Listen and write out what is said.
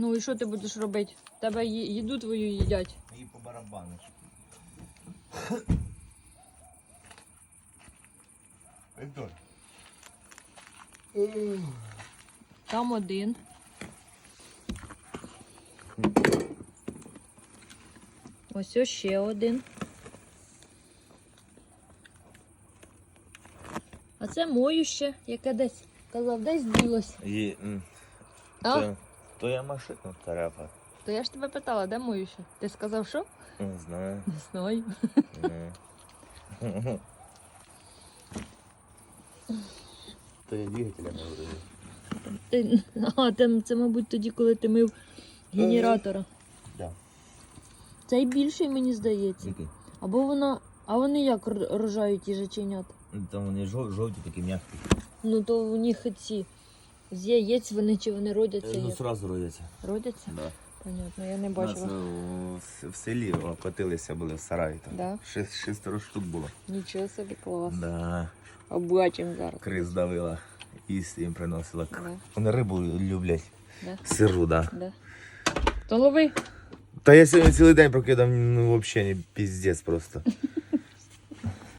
Ну і що ти будеш робити? Тебе їду твою їдять. І по барабану. Там один. Ось ось ще один. А це моюще, яке десь казав, десь ділось. І, А? то, то я машину тарапа. То я ж тебе питала, де моюще? Ти сказав, що? Не знаю. Не знаю. То я двигателя не. Ти... А, там, це, мабуть, тоді, коли ти мив генератора. Да. Цей більший, мені здається. Який? Або вона. А вони як рожають їжаченят? Там вони жов, жовті такі м'які. Ну то у них ці з яєць вони чи вони родяться Ну, як? сразу родяться. Родяться? Да. Понятно, я не У нас бачила. у, в селі окотилися були в сараї. Там. Да? Шест, шестеро штук було. Нічого собі клас. Да. Обачимо зараз. Криз давила. Їсти їм приносила. Да. Вони рибу люблять. Да. Сиру, да. Да. То лови. Та я сьогодні цілий день прокидав, ну взагалі не піздець просто.